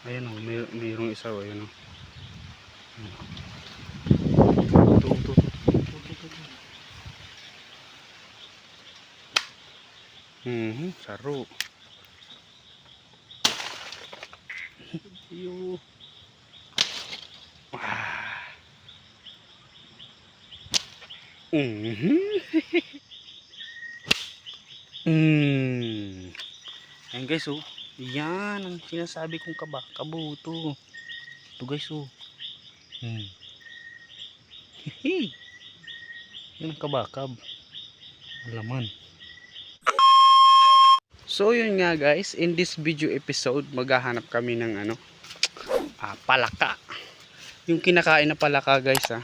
Ayan o, may, mayroong isa o, ayan o. Mhm, saro. Iyo. Ah. Mhm. mm. Ayan guys oh. Yan ang sinasabi kong kaba, kabuto. Ito guys oh. Hmm. Hihi. Yan ang kabakab. Alaman. So yun nga guys, in this video episode, maghahanap kami ng ano, ah, palaka. Yung kinakain na palaka guys ah.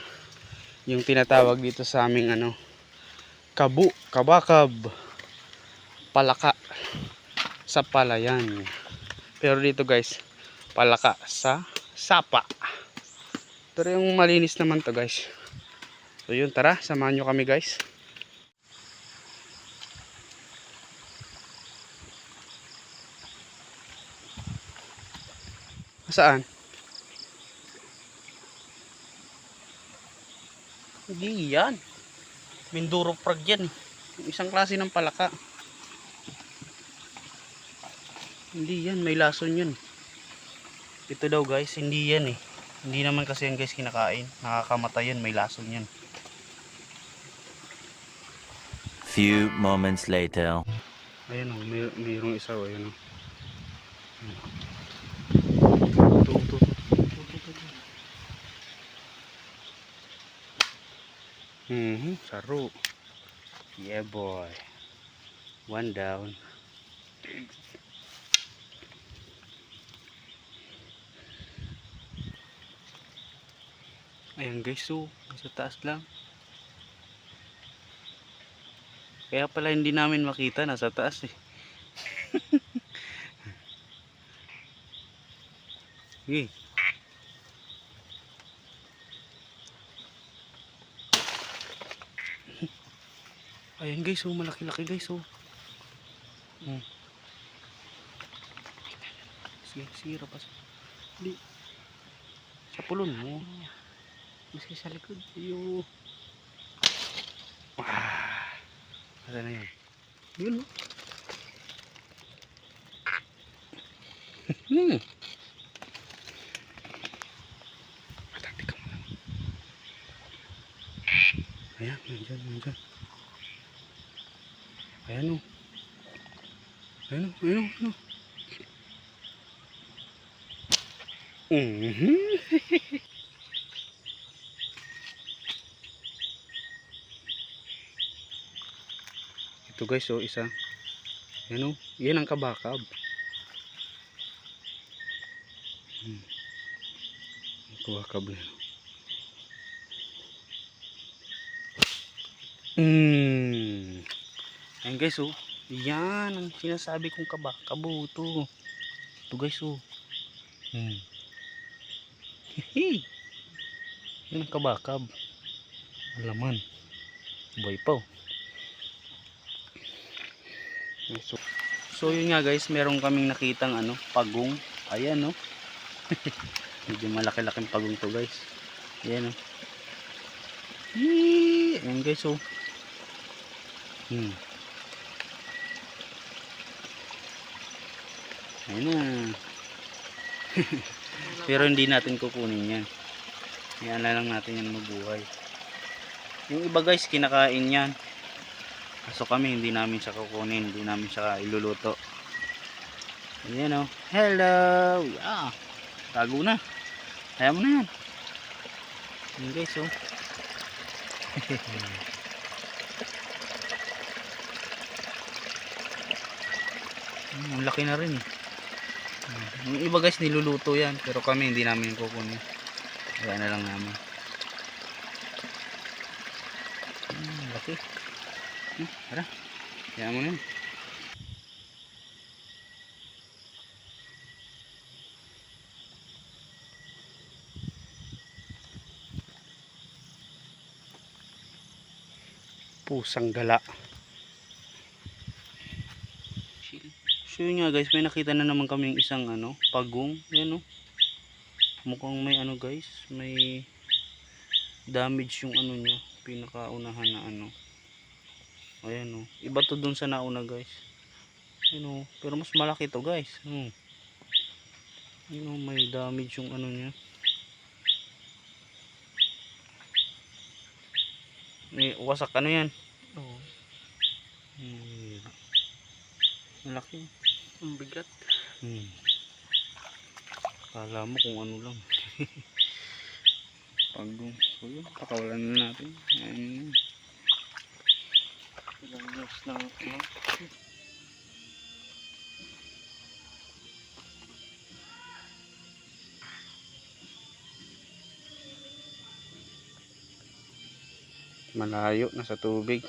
Yung tinatawag dito sa aming ano, kabu, kabakab, palaka sa palayan. Pero dito guys, palaka sa sapa. Pero yung malinis naman to guys. So yun, tara, samahan nyo kami guys. Saan? Hindi yan. Minduro prag yan. Yung Isang klase ng palaka. Hindi yan. May lason yun. Ito daw guys. Hindi yan eh. Hindi naman kasi yan guys kinakain. Nakakamatay yan. May lason yan. Few moments later. Ayan o. May, mayroong isa o. Ayan o. Mhm, saro. Yeah boy. One down. Ayan guys, so nasa taas lang. Kaya pala hindi namin makita, nasa taas eh. Sige. Ayan guys, oh, malaki-laki guys, oh. Hmm. Sige, rapas. Hindi. Sa pulon mo. Maski sa likod. Iyo. Ah. Ano na yun? Yun, oh. Hmm. Matati ka mo lang. Ayan, nandyan, nandyan. Ayan o. Ayan o, ayan o, ayan o. Mhm. Ito guys, oh, isa. Ayan o, yan ang kabakab. Hmm. Ang kabakab yan. Mm. Ayan guys oh. Yan ang sinasabi kong kaba, kabuto. Ito guys oh. Hmm. Hihi. Yan ang kabakab. Alaman. Boy pa oh. So, so yun nga guys, meron kaming nakitang ano, pagong. Ayan oh. Medyo malaki-laking pagong to guys. Ayan oh. Hii. Ayan guys oh. Hmm. Ayun na. Pero hindi natin kukunin yan. Yan na lang natin yan mabuhay. Yung iba guys, kinakain yan. Kaso kami, hindi namin siya kukunin. Hindi namin siya iluluto. Ayan o. Hello! Yeah. Tago na. Kaya mo na yan. Ayan guys oh. Hmm, Ang laki na rin eh. Hmm, Yung iba guys niluluto yan pero kami hindi namin kukunin. Kaya na lang namin. Hmm, laki. Hmm, tara. Kaya mo na yun. Pusang gala. So yun nga guys, may nakita na naman kaming isang ano, pagong. Yan oh. Mukhang may ano guys, may damage yung ano niya, pinakaunahan na ano. Ayan oh. Iba to dun sa nauna guys. Ayan oh. Pero mas malaki to guys. Hmm. Ayan oh, may damage yung ano niya. May wasak ano yan? Oo. Hmm. Malaki. Ang bigat. Hmm. Kala mo kung ano lang. Pagong. So yun, pakawalan na natin. Ayan. Ilang years lang. Ano? Malayo, nasa tubig.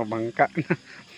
Mabangka na.